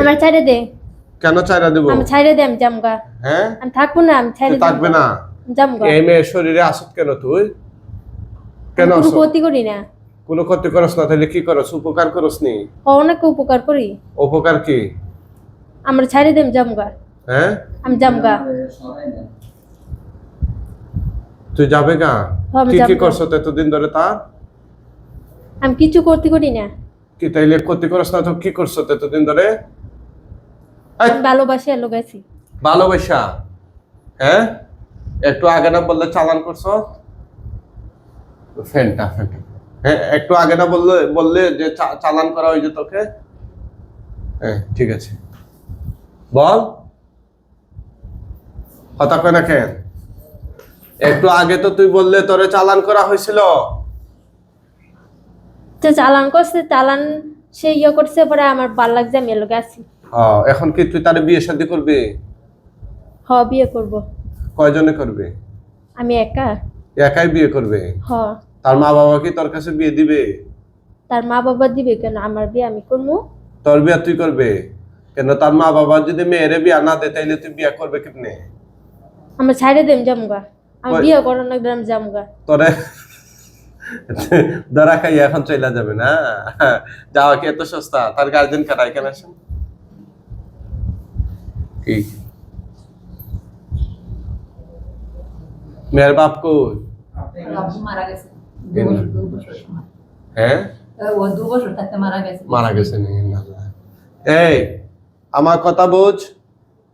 আমার ছাইরে দে। কেন দিব? আমি ছাইরে দে আমি জামগা হ্যাঁ? আমি থাকব না আমি ছাইরে থাকবে না? জামগা এই মেয়ের শরীরে আসত কেন তুই? কেন আসত? ক্ষতি করি না। কোনো ক্ষতি করস না তাহলে কি করস? উপকার করস নি? অনেক উপকার করি। উপকার কি? আমার ছাইরে দে আমি জামগা হ্যাঁ? আমি জামগা তুই যাবে গা? কি কি। করছ এতদিন ধরে তার? আমি কিছু করতে করি না। কি তাইলে ক্ষতি করস না? তো কি করছ এতদিন ধরে? ভালোবাসি আর লোকাইছি। ভালোবাসা? হ্যাঁ? একটু আগে না বললে চালান করছ? ফ্যানটা ফ্যানটা। হ্যাঁ একটু আগে না বললে বললে যে চালান করা হয়েছে তোকে? হ্যাঁ ঠিক আছে। বল। না কেন? একটু আগে তো তুই বললে তোরে চালান করা হয়েছিল। তো চালান করছে চালান সে ইয়ে করছে পরে আমার ভালো লাগছে আমি এলোকে আছি। হ্যাঁ, এখন কি তুই তার বিয়ে শাদী করবি? হ বিয়ে করব। কয়জনে করবে? আমি একা। একাই বিয়ে করবে? হ। তার মা বাবা কি তোর কাছে বিয়ে দিবে? তার মা বাবা দিবে কেন? আমার বিয়ে আমি করব। তোর বিয়া তুই করবে? কেন তার মা বাবা যদি মেয়েরে বিয়া না দে তাইলে তুই বিয়া করবে কেমনে? আমার ছাইরে দেম জামগা আমি বিয়ে করার না জামগা তোরে ধরা খাই এখন চলে যাবে না যাওয়া কি এত সস্তা? তার গার্জেন কাটা এখানে আসেন? কি? মেয়ের বাপ কেন? সময়। হ্যাঁ? মারা গেছে। নি এই আমার কথা বুঝ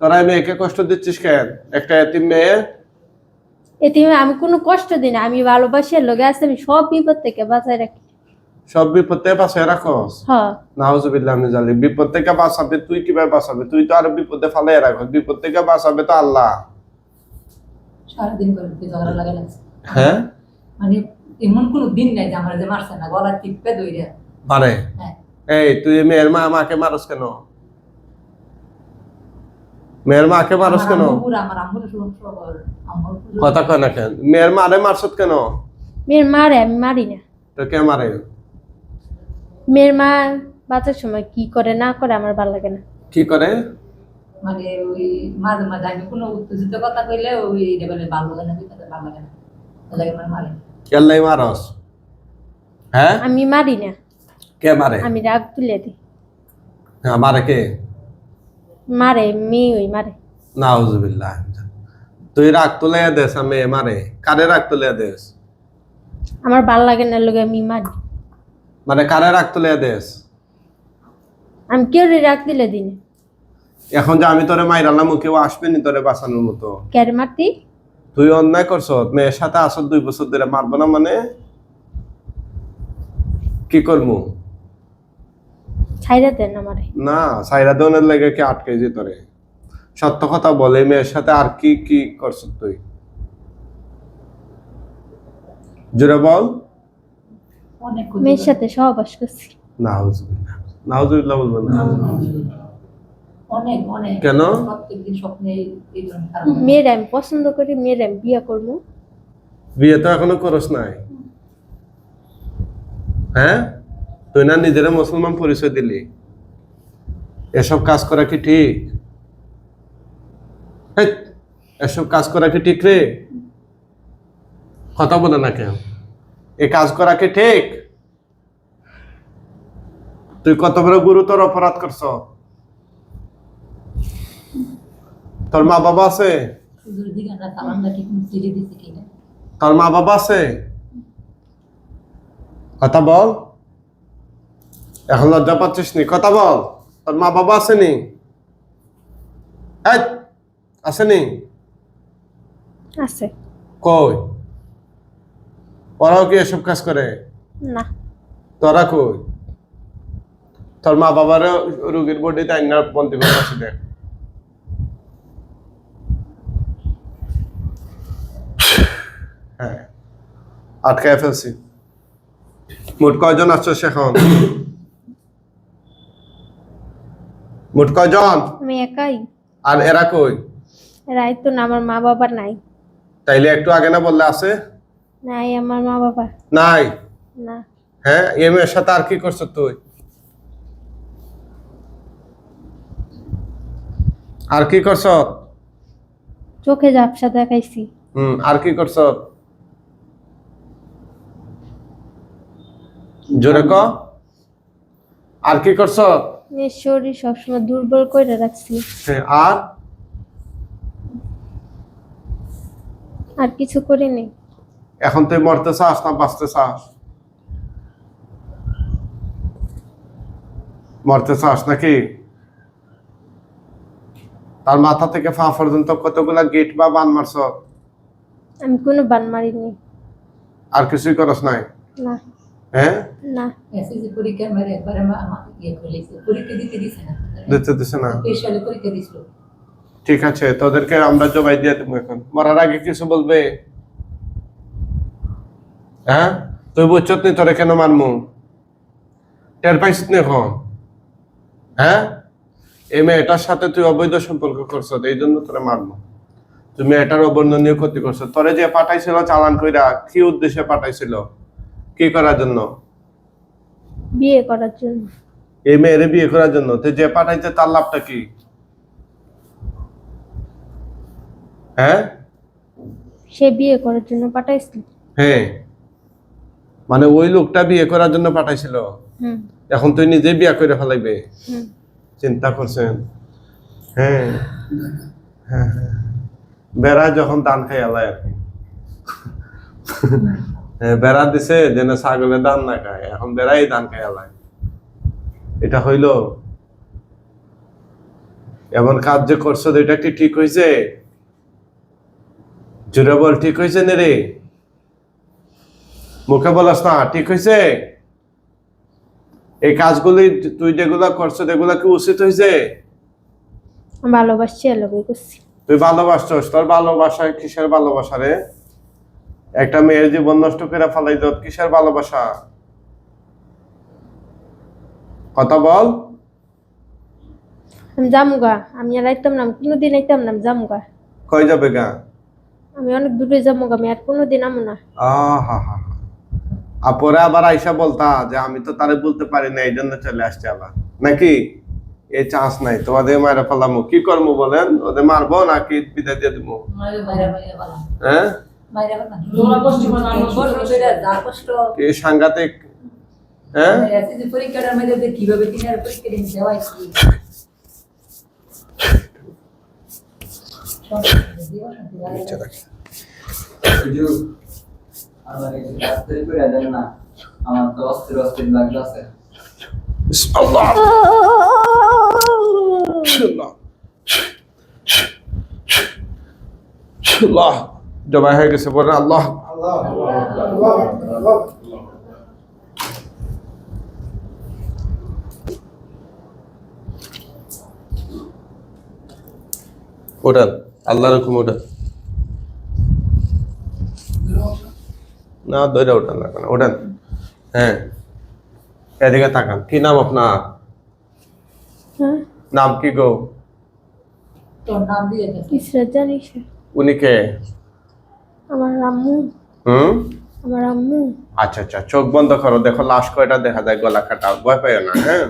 তোরা মেয়েকে কষ্ট দিচ্ছিস কেন? একটা এতিম মেয়ে এতে আমি কোনো কষ্ট দিই না আমি ভালোবাসি আর আছে আমি সব বিপদ থেকে বাঁচাই রাখি। সব বিপদ থেকে বাঁচায় রাখস? হ নাউজুবিল্লাহ আমি জানি বিপদ থেকে বাঁচাবে তুই কীভাবে বাঁচাবে? তুই তো আর বিপদে ফালাই রাখস বিপদ থেকে বাঁচাবে তো আল্লাহ। সারাদিন করে ঝগড়া লাগে লাগছে হ্যাঁ? মানে এমন কোনো দিন নাই যে আমার যে মারছে না গলা টিপে দইরে পারে হ্যাঁ। এই তুই মেয়ের মা মাকে মারস কেন? মেয়ের মাকে মারস কেন? কথা কয় না কেন? মেয়ের মারে মারছত কেন? মেয়ের মারে আমি মারি না। তো কে মারে? মেয়ের মা বাঁচার সময় কি করে না করে আমার ভালো লাগে না। কি করে? মানে ওই মাঝে মাঝে আমি কোনো উত্তেজিত কথা কইলে ওই লেভেলে ভালো লাগে না দুই কথা ভালো লাগে না। লাগে আমার মারে। কেল্লাই মারস? হ্যাঁ? আমি মারি না। কে মারে? আমি রাগ তুলে দিই। হ্যাঁ মারে কে? মারে মেয়ে ওই মারে। নাউজুবিল্লাহ তুই রাগ তুলে দেস আমি মারে। কারে রাগ তুলে দেস? আমার ভালো লাগে না লোকে আমি মারি। মানে কারে রাগ তুলে দেস? আমি কেউ রাগ দিলে দিন এখন যে আমি তোরে মাইরালাম কেউ আসবে নি তোরে বাঁচানোর মতো? ক্যারে মারতি? তুই অন্যায় করছ মেয়ের সাথে আসল দুই বছর ধরে মারবো না মানে? কি করব ছাইরা দেন আমারে। না সাইরা দনের লেগে কি আটকে যে তোরে সত্য কথা বলে মেয়ের সাথে আর কি কি করছ তুই? জোরে বল। মেয়ের সাথে সহবাস করছি। নাউজুবিল্লাহ বলবেন না। অনেক অনেক। কেন? প্রত্যেকদিন স্বপ্নে মেয়ের আমি পছন্দ করি মেয়ের আমি বিয়ে করব। বিয়ে তো এখনও করস নাই। হ্যাঁ? তুই না নিজের মুসলমান পরিচয় দিলি? এসব কাজ করা কি ঠিক? এসব কাজ করা কি ঠিক রে? কথা বলে না কেন এ কাজ করা কি ঠিক? তুই কত বড় গুরুতর অপরাধ করছ? তোর মা বাবা আছে? তোর মা বাবা আছে? কথা বল। এখন লজ্জা পাচ্ছিস নি? কথা বল। তোর মা বাবা আছে নি এই, আছে। কই? ওরাও কি এসব কাজ করে? না। তোরা কই? তোর মা বাবার রুগীর বডি তাই না বন্দি করে আছে দেখ। হ্যাঁ আটকায় ফেলছি। মোট কয়জন আছো এখন মোট কয়জন? আমি একাই। আর এরা কই? রায় তো না আমার মা বাবার নাই। তাইলে একটু আগে না বললে আছে? নাই আমার মা বাবা নাই? না। হ্যাঁ এম এর সাথে আর কি করছ তুই? আর কি করছ? চোখে ঝাপসা দেখাইছি। হুম আর কি করছ? জোরে ক। আর কি করছ? শরীর সবসময় দুর্বল করে রাখছি। হ্যাঁ, আর? আর কিছু করিনি এখন তুই মরতে চাস না বাঁচতে চাস? মরতে চাস নাকি? তার মাথা থেকে পা পর্যন্ত কতগুলা গেট বা বান মারছ? আমি কোনো বান মারিনি। আর কিছুই করস নাই? না। হ্যাঁ না। এসএসসি পরীক্ষা মেরে একবারে মা মা ইয়ে করে পরীক্ষা দিতে দিছে না। দিতে দিছে না। স্পেশালি পরীক্ষা দিছিল। ঠিক আছে তোদেরকে আমরা জবাই দিয়ে দেবো এখন। মরার আগে কিছু বলবে? হ্যাঁ তুই বুঝছত নি তোরে কেন মারমু? টের পাইছিস নি এখন? হ্যাঁ এই মেয়েটার সাথে তুই অবৈধ সম্পর্ক করছ এই জন্য তোরে মারমু। তুই মেয়েটার অবর্ণনীয় ক্ষতি করছ তোরে যে পাঠাইছিল চালান কইরা কি উদ্দেশ্যে পাঠাইছিল? কি করার জন্য? বিয়ে করার জন্য। এই মেয়েরে বিয়ে করার জন্য। তুই যে পাঠাইছে তার লাভটা কি? হ্যাঁ? সে বিয়ে করার জন্য পাঠাইছিল। হ্যাঁ। মানে ওই লোকটা বিয়ে করার জন্য পাঠাইছিল? হুম। এখন তুই নিজে বিয়ে করে ফেলাইবে? হুম। চিন্তা করছেন? হ্যাঁ। হ্যাঁ হ্যাঁ। বেড়া যখন দান খাই আলাই আর কি। হ্যাঁ, বেড়া দিছে যেন ছাগলে দান না খায়। এখন বেড়াই দান খাই আলায় এটা হইল এমন কাজ যে করছ এটা কি ঠিক হয়েছে জুড়ে বল ঠিক হয়েছে নে রে? মুখে বলাস না ঠিক হয়েছে এই কাজগুলি তুই যেগুলা করছ এগুলা কি উচিত হয়েছে ভালোবাসছি তুই ভালোবাসছস তোর ভালোবাসা কিসের ভালোবাসা রে? একটা মেয়ের জীবন নষ্ট করে ফেলাই দত কিসের ভালোবাসা? কথা বল। আমি জামুগা আমি আর আইতাম না কোনোদিন আইতাম না জামুগা কই যাবে গা? আমি অনেক দূরে জামুগা আমি আর কোনোদিন আমো না। আহা হা আপরে আবার আইসা বলতা যে আমি তো তারে বলতে পারি না এই জন্য চলে আসছে আবার। নাকি? এই চান্স নাই তোমাদের মায়েরা ফেলামো। কি করব বলেন? ওদের মারবো নাকি বিদায় দিয়ে দেবো হ্যাঁ? সাংঘাতিক? হ্যাঁ? পরীক্ষাটার মধ্যে কীভাবে কিনার পরীক্ষা দিন দেওয়াই কি হুজুর, আমার একটু তাড়াতাড়ি করে দেন না আমার তো অস্থির অস্থির লাগতেছে। আল্লাহ আল্লাহ আল্লাহ জবাই হয়ে গেছে বলেন আল্লাহ। ওটান আল্লাহ রকম ওটান না দইরা ওঠান লাগবে না ওঠান। হ্যাঁ এদিকে তাকান কি নাম আপনার? হ্যাঁ। নাম কি গো? তোর নাম দিয়ে উনি কে? আমার আম্মু। হুম? আমার আম্মু। আচ্ছা আচ্ছা চোখ বন্ধ করো দেখো লাশ কয়টা দেখা যায় গলা কাটা ভয় পাই না হ্যাঁ?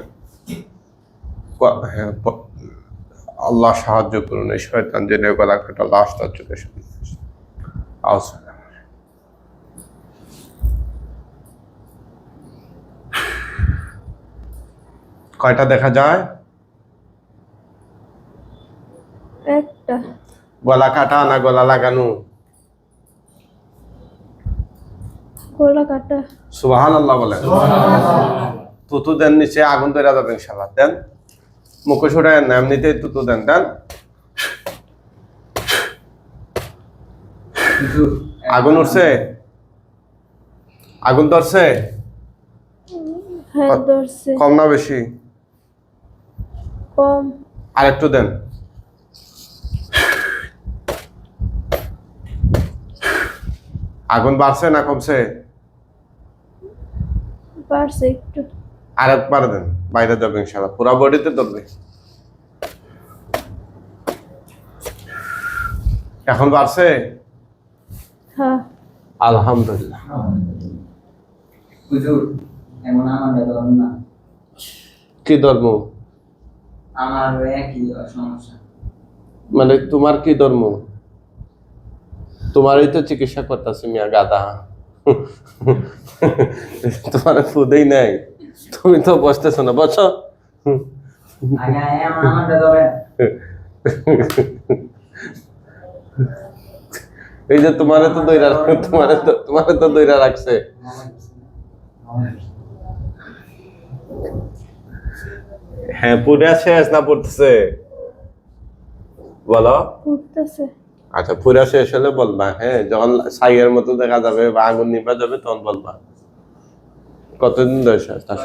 হ্যাঁ আল্লাহ সাহায্য করুন এই শয়তান জেনে গলা কাটা লাশটা চোখে সামনে আসে। কয়টা দেখা যায়? একটা। গলা কাটা না গলা লাগানো? গোলা কাটা সুবাহান আল্লাহ বলেন। তুতু দেন নিচে আগুন ধরে যাবে ইনশাল্লাহ দেন মুখোশ না এমনিতেই তুতু দেন দেন। আগুন উঠছে? আগুন ধরছে? হ্যাঁ ধরছে। কম না বেশি? কম। আর একটু দেন। আগুন বাড়ছে না কমছে? পারছে একটু। আর একবার দেন বাইরে যাবে ইনশাল্লাহ পুরা বডিতে ধরবে। এখন বাড়ছে? হ্যাঁ। আলহামদুলিল্লাহ। হুজুর এমন আমার ধরুন না। কি ধর্ম? আমার একই সমস্যা। মানে তোমার কি ধর্ম? তোমারই তো চিকিৎসা করতেছি মিয়া গাদা তোমার ফুদেই নাই। তুমি তো বসতেছো না বসো। এই যে তোমারে তো দইরা তোমারে তো তোমারে তো দইরা রাখছে। হ্যাঁ পুরা শেষ না পড়তেছে? বলো। উঠতেছে আচ্ছা পুরা শেষ হলে বলবা হ্যাঁ যখন সাইয়ের মতো দেখা যাবে বা আগুন নিভা যাবে তখন বলবা। কতদিন ধরে? শয়তান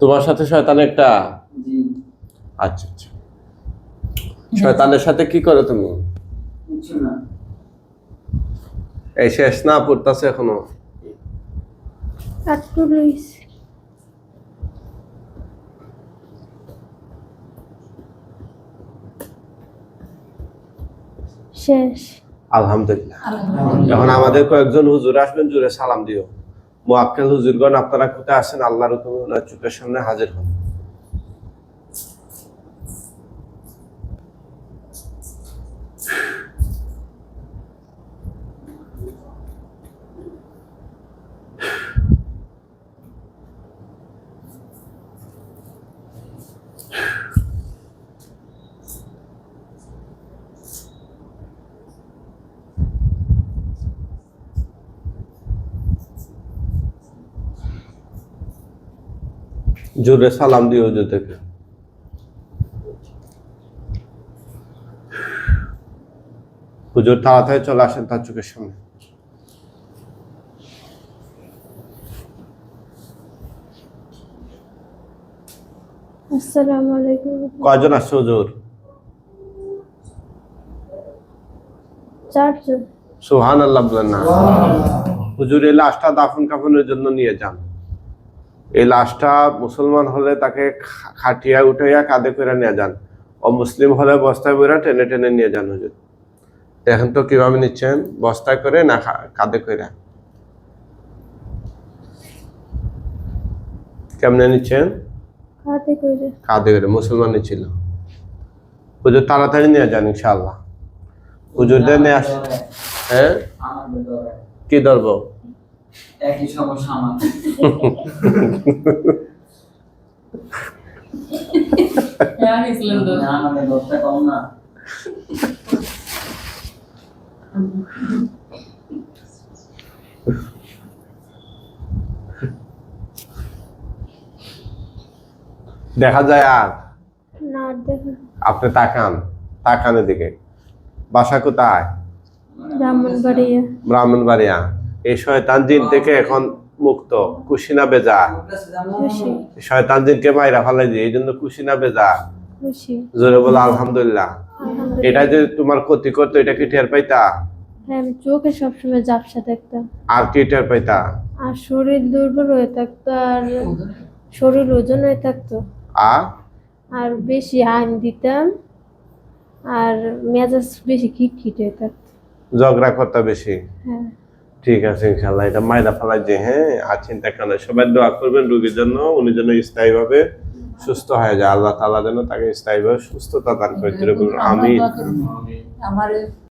তোমার সাথে শয়তান একটা? আচ্ছা আচ্ছা। শয়তানের সাথে কি করো তুমি? এই শেষ না পড়তেছে এখনও? আটকু শেষ। আলহামদুলিল্লাহ। এখন আমাদের কয়েকজন হুজুর আসবেন জুড়ে সালাম দিও। মোয়াক্কেল হুজুরগণ আপনারা কোথায় আসেন আল্লাহর হুকুমে ওনার চোখের সামনে হাজির হন। জোরে সালাম দিও হুজুর থেকে হুজুর তাড়াতাড়ি চলে আসেন তার চোখের সামনে। আসসালামু আলাইকুম। কয়জন আসছে হুজুর? চারজন। সুহান আল্লাহ বলেন না। হুজুর এই লাশটা দাফন কাফনের জন্য নিয়ে যান। এই লাশটা মুসলমান হলে তাকে খাটিয়া উঠাইয়া কাঁধে করে নিয়ে যান। ও মুসলিম হলে বস্তায় বইরা টেনে টেনে নিয়ে যান হুজুর। দেখেন তো কীভাবে নিচ্ছেন? বস্তায় করে না কাঁধে করে কেমনে নিচ্ছেন? কাঁধে করে মুসলমানই ছিল হুজুর তাড়াতাড়ি নিয়ে যান ইনশাআল্লাহ। হুজুরদের নিয়ে আস হ্যাঁ? কি ধরবো একই সমস্যা আমার। হ্যাঁ ইসলাম তো। আমাদের দশটা কম না। দেখা যায় আর? আপনি তাকান তাকানের দিকে। বাসা কোথায়? ব্রাহ্মণবাড়িয়া। ব্রাহ্মণবাড়িয়া। এই শয়তান জিন থেকে এখন মুক্ত। কুশিনা বেজা। শয়তান জিনকে মাইরা ফেলাই দিয়ে এই জন্য কুশিনা বেজা। খুশি। জোরে বলো আলহামদুলিল্লাহ। এটা যে তোমার ক্ষতি করতো এটা কি টের পাইতা? হ্যাঁ আমি চোখে সবসময় জাপসা দেখতাম। আর কি টের পাইতা? আর শরীর দুর্বল হয়ে থাকতো আর শরীর ওজন হয়ে থাকতো। আর? আর বেশি হান দিতাম আর মেজাজ বেশি খিটখিট থাকতো। ঝগড়া করতে বেশি। হ্যাঁ। ঠিক আছে ইনশাল্লাহ এটা মাইরা ফালাই যে হ্যাঁ আর চিন্তা কেন সবাই দোয়া করবেন রুগীর জন্য উনি যেন স্থায়ীভাবে সুস্থ হয়ে যায় আল্লাহ তালা যেন তাকে স্থায়ীভাবে সুস্থতা দান করে দিতে আমি আমার